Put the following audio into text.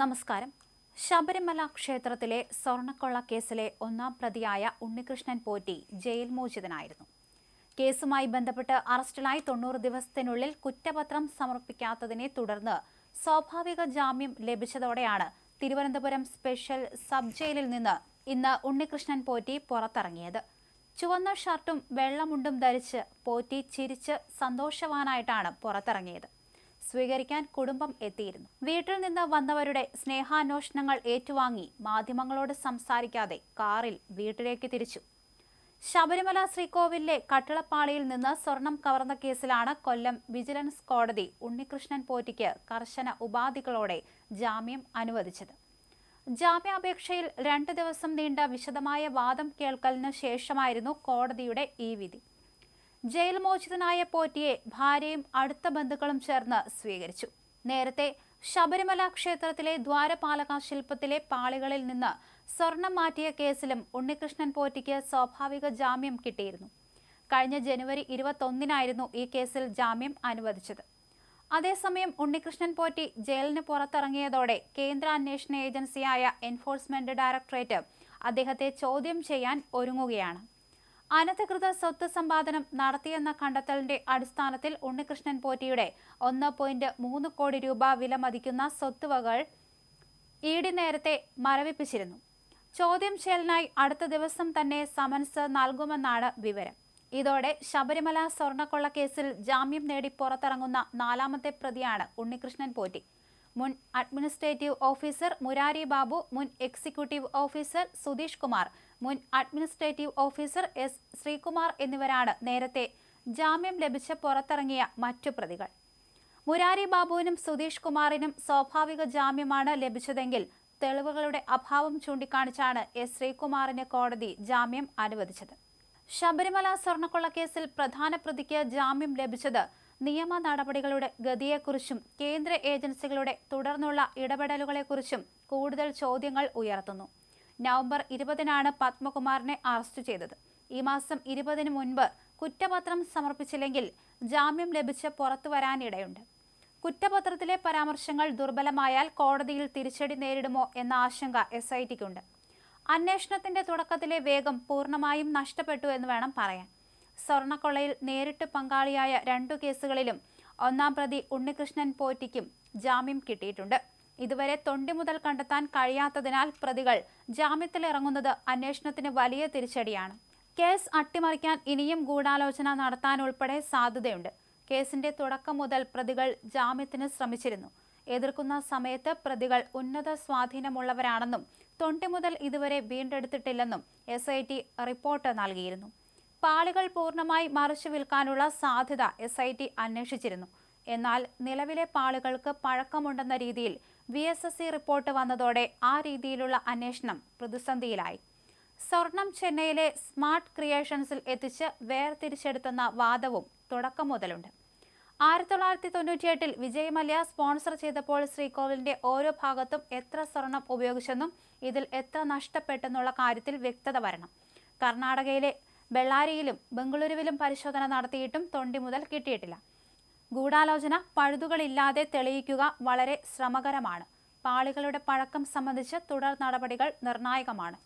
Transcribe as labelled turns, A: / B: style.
A: നമസ്കാരം. ശബരിമല ക്ഷേത്രത്തിലെ സ്വർണക്കൊള്ള കേസിലെ ഒന്നാം പ്രതിയായ ഉണ്ണികൃഷ്ണൻ പോറ്റി ജയിൽ മോചിതനായിരുന്നു. കേസുമായി ബന്ധപ്പെട്ട് അറസ്റ്റിലായി തൊണ്ണൂറ് ദിവസത്തിനുള്ളിൽ കുറ്റപത്രം സമർപ്പിക്കാത്തതിനെ തുടർന്ന് സ്വാഭാവിക ജാമ്യം ലഭിച്ചതോടെയാണ് തിരുവനന്തപുരം സ്പെഷ്യൽ സബ് ജയിലിൽ നിന്ന് ഇന്ന് ഉണ്ണികൃഷ്ണൻ പോറ്റി പുറത്തിറങ്ങിയത്. ചുവന്ന ഷർട്ടും വെള്ളമുണ്ടും ധരിച്ച് പോറ്റി ചിരിച്ച് സന്തോഷവാനായിട്ടാണ് പുറത്തിറങ്ങിയത്. സ്വീകരിക്കാൻ കുടുംബം എത്തിയിരുന്നു. വീട്ടിൽ നിന്ന് വന്നവരുടെ സ്നേഹാന്വേഷണങ്ങൾ ഏറ്റുവാങ്ങി മാധ്യമങ്ങളോട് സംസാരിക്കാതെ കാറിൽ വീട്ടിലേക്ക് തിരിച്ചു. ശബരിമല ശ്രീകോവിലിലെ കട്ടിളപ്പാളിയിൽ നിന്ന് സ്വർണം കവർന്ന കേസിലാണ് കൊല്ലം വിജിലൻസ് കോടതി ഉണ്ണികൃഷ്ണൻ പോറ്റിക്ക് കർശന ഉപാധികളോടെ ജാമ്യം അനുവദിച്ചത്. ജാമ്യാപേക്ഷയിൽ രണ്ട് ദിവസം നീണ്ട വിശദമായ വാദം കേൾക്കലിനു ശേഷമായിരുന്നു കോടതിയുടെ ഈ വിധി. ജയിൽ മോചിതനായ പോറ്റിയെ ഭാര്യയും അടുത്ത ബന്ധുക്കളും ചേർന്ന് സ്വീകരിച്ചു. നേരത്തെ ശബരിമല ക്ഷേത്രത്തിലെ ദ്വാരപാലക ശില്പത്തിലെ പാളികളിൽ നിന്ന് സ്വർണം മാറ്റിയ കേസിലും ഉണ്ണികൃഷ്ണൻ പോറ്റിക്ക് സ്വാഭാവിക ജാമ്യം കിട്ടിയിരുന്നു. കഴിഞ്ഞ ജനുവരി ഇരുപത്തൊന്നിനായിരുന്നു ഈ കേസിൽ ജാമ്യം അനുവദിച്ചത്. അതേസമയം ഉണ്ണികൃഷ്ണൻ പോറ്റി ജയിലിന് പുറത്തിറങ്ങിയതോടെ കേന്ദ്ര അന്വേഷണ ഏജൻസിയായ എൻഫോഴ്സ്മെന്റ് ഡയറക്ടറേറ്റ് അദ്ദേഹത്തെ ചോദ്യം ചെയ്യാൻ ഒരുങ്ങുകയാണ്. അനധികൃത സ്വത്ത് സമ്പാദനം നടത്തിയെന്ന കണ്ടെത്തലിന്റെ അടിസ്ഥാനത്തിൽ ഉണ്ണികൃഷ്ണൻ പോറ്റിയുടെ ഒന്ന് പോയിന്റ് മൂന്ന് കോടി രൂപ വില മതിക്കുന്ന സ്വത്തുവകൾ ഇ ഡി നേരത്തെ മരവിപ്പിച്ചിരുന്നു. ചോദ്യം ചെയ്യലിനായി അടുത്ത ദിവസം തന്നെ സമൻസ് നൽകുമെന്നാണ് വിവരം. ഇതോടെ ശബരിമല സ്വർണക്കൊള്ള കേസിൽ ജാമ്യം നേടി പുറത്തിറങ്ങുന്ന നാലാമത്തെ പ്രതിയാണ് ഉണ്ണികൃഷ്ണൻ പോറ്റി. മുൻ അഡ്മിനിസ്ട്രേറ്റീവ് ഓഫീസർ മുരാരി ബാബു മുൻ എക്സിക്യൂട്ടീവ് ഓഫീസർ സുധീഷ് കുമാർ മുൻ അഡ്മിനിസ്ട്രേറ്റീവ് ഓഫീസർ എസ് ശ്രീകുമാർ എന്നിവരാണ് നേരത്തെ ജാമ്യം ലഭിച്ച് പുറത്തിറങ്ങിയ മറ്റു പ്രതികൾ. മുരാരി ബാബുവിനും സുധീഷ് കുമാറിനും സ്വാഭാവിക ജാമ്യമാണ് ലഭിച്ചതെങ്കിൽ തെളിവുകളുടെ അഭാവം ചൂണ്ടിക്കാണിച്ചാണ് എസ് ശ്രീകുമാറിന് കോടതി ജാമ്യം അനുവദിച്ചത്. ശബരിമല സ്വർണക്കൊള്ളക്കേസിൽ പ്രധാന പ്രതിക്ക് ജാമ്യം ലഭിച്ചത് നിയമ നടപടികളുടെ ഗതിയെക്കുറിച്ചും കേന്ദ്ര ഏജൻസികളുടെ തുടർന്നുള്ള ഇടപെടലുകളെക്കുറിച്ചും കൂടുതൽ ചോദ്യങ്ങൾ ഉയർത്തുന്നു. നവംബർ ഇരുപതിനാണ് പത്മകുമാറിനെ അറസ്റ്റ് ചെയ്തത്. ഈ മാസം ഇരുപതിന് മുൻപ് കുറ്റപത്രം സമർപ്പിച്ചില്ലെങ്കിൽ ജാമ്യം ലഭിച്ച് പുറത്തു വരാനിടയുണ്ട്. കുറ്റപത്രത്തിലെ പരാമർശങ്ങൾ ദുർബലമായാൽ കോടതിയിൽ തിരിച്ചടി നേരിടുമോ എന്ന ആശങ്ക എസ് ഐ ടിക്കുണ്ട് അന്വേഷണത്തിന്റെ തുടക്കത്തിലെ വേഗം പൂർണമായും നഷ്ടപ്പെട്ടു എന്ന് വേണം പറയാൻ. സ്വർണക്കൊള്ളയിൽ നേരിട്ട് പങ്കാളിയായ രണ്ടു കേസുകളിലും ഒന്നാം പ്രതി ഉണ്ണികൃഷ്ണൻ പോറ്റിക്കും ജാമ്യം കിട്ടിയിട്ടുണ്ട്. ഇതുവരെ തൊണ്ടി മുതൽ കണ്ടെത്താൻ കഴിയാത്തതിനാൽ പ്രതികൾ ജാമ്യത്തിൽ ഇറങ്ങുന്നത് അന്വേഷണത്തിന് വലിയ തിരിച്ചടിയാണ്. കേസ് അട്ടിമറിക്കാൻ ഇനിയും ഗൂഢാലോചന നടത്താനുൾപ്പെടെ സാധ്യതയുണ്ട്. കേസിന്റെ തുടക്കം മുതൽ പ്രതികൾ ജാമ്യത്തിന് ശ്രമിച്ചിരുന്നു. എതിർക്കുന്ന സമയത്ത് പ്രതികൾ ഉന്നത സ്വാധീനമുള്ളവരാണെന്നും തൊണ്ടി മുതൽ ഇതുവരെ വീണ്ടെടുത്തിട്ടില്ലെന്നും എസ് ഐ ടി റിപ്പോർട്ട് നൽകിയിരുന്നു. പാളികൾ പൂർണമായി മറിച്ചു വിൽക്കാനുള്ള സാധ്യത എസ് ഐ ടി അന്വേഷിച്ചിരുന്നു. എന്നാൽ നിലവിലെ പാളികൾക്ക് പഴക്കമുണ്ടെന്ന രീതിയിൽ V S S C report വന്നതോടെ ആ രീതിയിലുള്ള അന്വേഷണം പ്രതിസന്ധിയിലായി. സ്വർണം ചെന്നൈയിലെ സ്മാർട്ട് ക്രിയേഷൻസിൽ എത്തിച്ച് വേർതിരിച്ചെടുത്തെന്ന വാദവും തുടക്കം മുതലുണ്ട്. ആയിരത്തി തൊള്ളായിരത്തി തൊണ്ണൂറ്റിയെട്ടിൽ വിജയ് മല്യ സ്പോൺസർ ചെയ്തപ്പോൾ ശ്രീകോവിലിന്റെ ഓരോ ഭാഗത്തും എത്ര സ്വർണം ഉപയോഗിച്ചെന്നും ഇതിൽ എത്ര നഷ്ടപ്പെട്ടെന്നുള്ള കാര്യത്തിൽ വ്യക്തത വരണം. കർണാടകയിലെ ബെള്ളാരിയിലും ബംഗളൂരുവിലും പരിശോധന നടത്തിയിട്ടും തൊണ്ടി മുതൽ കിട്ടിയിട്ടില്ല. ഗൂഢാലോചന പഴുതുകളില്ലാതെ തെളിയിക്കുക വളരെ ശ്രമകരമാണ്. പാളികളുടെ പഴക്കം സംബന്ധിച്ച് തുടർ നടപടികൾ നിർണായകമാണ്.